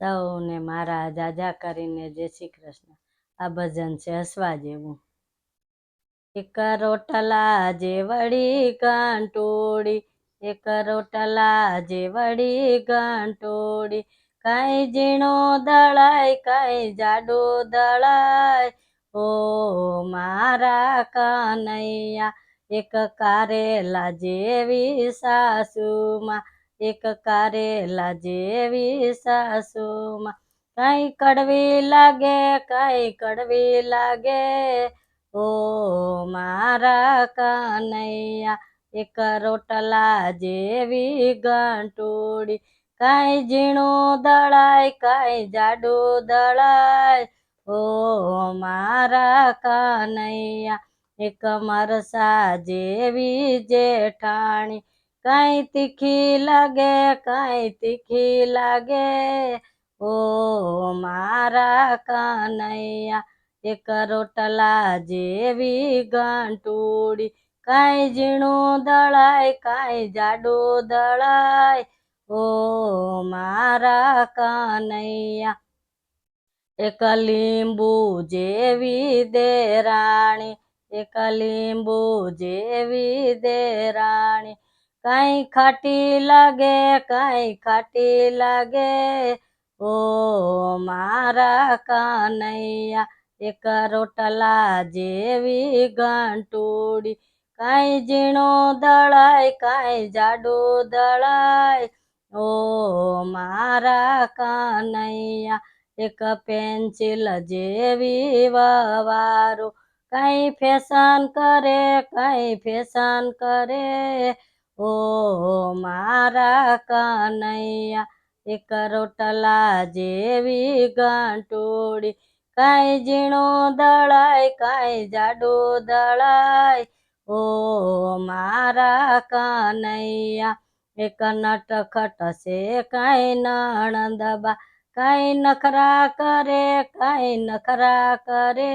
સૌને મારા જાજા કરીને, જય શ્રી કૃષ્ણ. આ ભજન છે હસવા જેવું. એક રોટલા જેવડી ગાંટોડી એક રોટલા જેવડી ગાંટોડી કાંઈ ઝીણો દળાય, કાંઈ જાડો દળાય. ઓ મારા કાનૈયા, એક કારેલા જેવી સાસુમાં એક કારેલા જેવી સાસુમાં, કાંઈ કડવી લાગે, કાંઈ કડવી લાગે, ઓ મારા કાનૈયા, એક રોટલા જેવી ગાંટોડી કાંઈ ઝીણું દળાય, કાંઈ જાડું દળાય, ઓ મારા કાનૈયા, એક મરસા જેવી જેઠાણી કાંઈ તીખી લાગે, કાંઈ તીખી લાગે. ઓ મારા કનૈયા, એક રોટલા જેવી ઘંટુડી કાંઈ ઝીણું દળાય, કાંઈ જાડું દળાય. ઓ મારા કનૈયા, એક લીંબુ જેવી દેરાણી એક લીંબુ જેવી દેરાણી કાંઈ ખાટી લાગે, કાંઈ ખાટી લાગે. ઓ મારા કાનૈયા, એક રોટલા જેવી ઘંટોડી કાંઈ ઝીણો દળાય, કાંઈ જાડું દળાય. ઓ મારા કાનૈયા, એક પેન્સિલ જેવી વવારો. કાંઈ ફેશન કરે, કાંઈ ફેશન કરે. ઓ મારા કનૈયા, એક રોટલા જેવી ઘંટોડી કાંઈ ઝીણો દળાય, કાંઈ જાડો દળાય. ઓ મારા કનૈયા, એક નટખટ છે, કાંઈ નણંદબા કાંઈ નખરા કરે, કાંઈ નખરા કરે.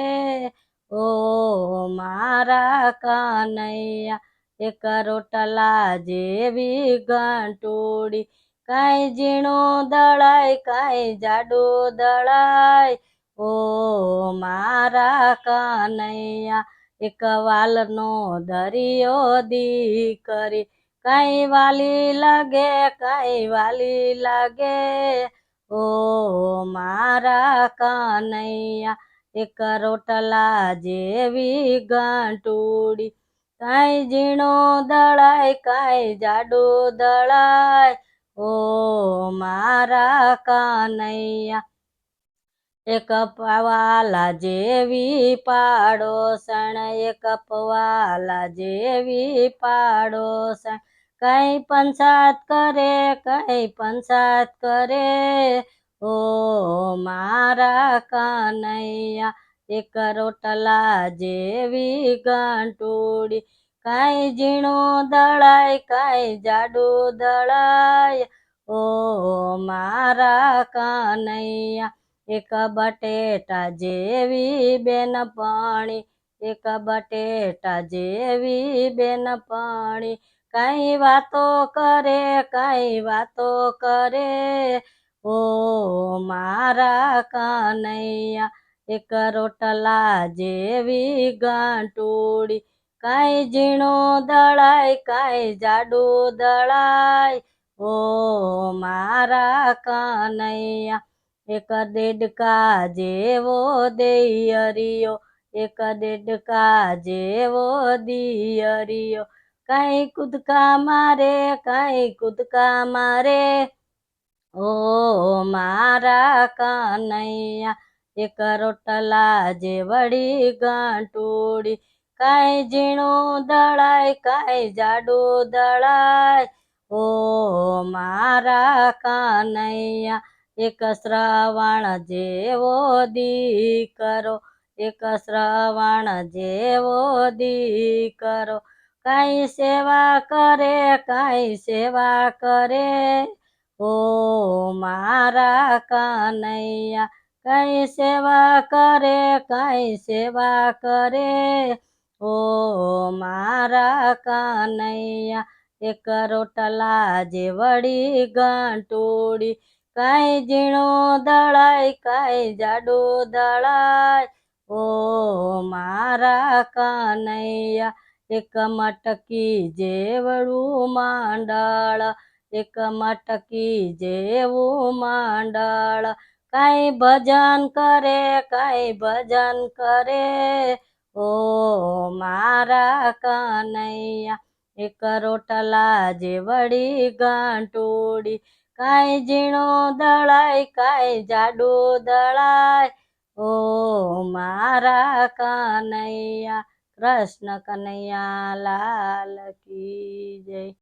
ઓ મારા કાનૈયા એક રોટલા જેવી ગાંટોડી કાંઈ ઝીણો દળાય, કાંઈ જાડું દળાય. ઓ મારા કાનૈયા, એક વાલનો દરિયો દીકરી. કાંઈ વાલી લાગે, કાંઈ વાલી લાગે. ઓ મારા કાનૈયા, એક રોટલા જેવી ગાંટુડી કાંઈ ઝીણો દળાય, કાંઈ જાડો દળાય. ઓ મારા કાનૈયા, એક પવાલા જેવી પાડોસણ, એક પવાલા જેવી પાડોસણ. કઈ પંચાત કરે, કઈ પંચાત કરે. ઓ મારા કાનૈયા એક રોટલા જેવી ઘંટોડી કાંઈ ઝીણું દળાય, કાંઈ જાડું દળાય. ઓ મારા કનૈયા, એક બટેટા જેવી બેન પાણી એક બટેટા જેવી બેન પાણી કાંઈ વાતો કરે, કાંઈ વાતો કરે. ઓ મારા કાનૈયા એક રોટલા જેવી ગાંટુડી કાંઈ ઝીણો દળાય, કાંઈ જાડું દળાય. ઓ મારા કનૈયા, એક દેડકા જેવો દેયરિયો, એક દેડકા જેવો દિયરિયો. કાંઈ કૂદકા મારે, કાંઈ કૂદકા મારે. ઓ મારા કાનૈયા એક રોટલા જેવડી ગાંટોડી કાંઈ ઝીણું દળાય, કાંઈ જાડું દળાય. ઓ મારા કાનૈયા, એક શ્રવણ જેવો દીકરો, એક શ્રવણ જેવો દીકરો. કાંઈ સેવા કરે, કાંઈ સેવા કરે. ઓ મારા કાનૈયા કાંઈ સેવા કરે, કઈ સેવા કરે. ઓ મારા કાનૈયા, એક રોટલા જેવડી ગાંટોડી કાંઈ ઝીણો દળાય, કાંઈ જાડો દળાય. ઓ મારા કનૈયા, એક મટકી જેવડું માંડળ. એક મટકી જેવું માંડળ. કાંઈ ભજન કરે, કાંઈ ભજન કરે. ઓ મારા કનૈયા, એક રોટલા જેવડી ગાંટોડી કાંઈ ઝીણો દળાય, કાંઈ જાડો દળાય. ઓ મારા કનૈયા, કૃષ્ણ કનૈયા, લાલ કી જય.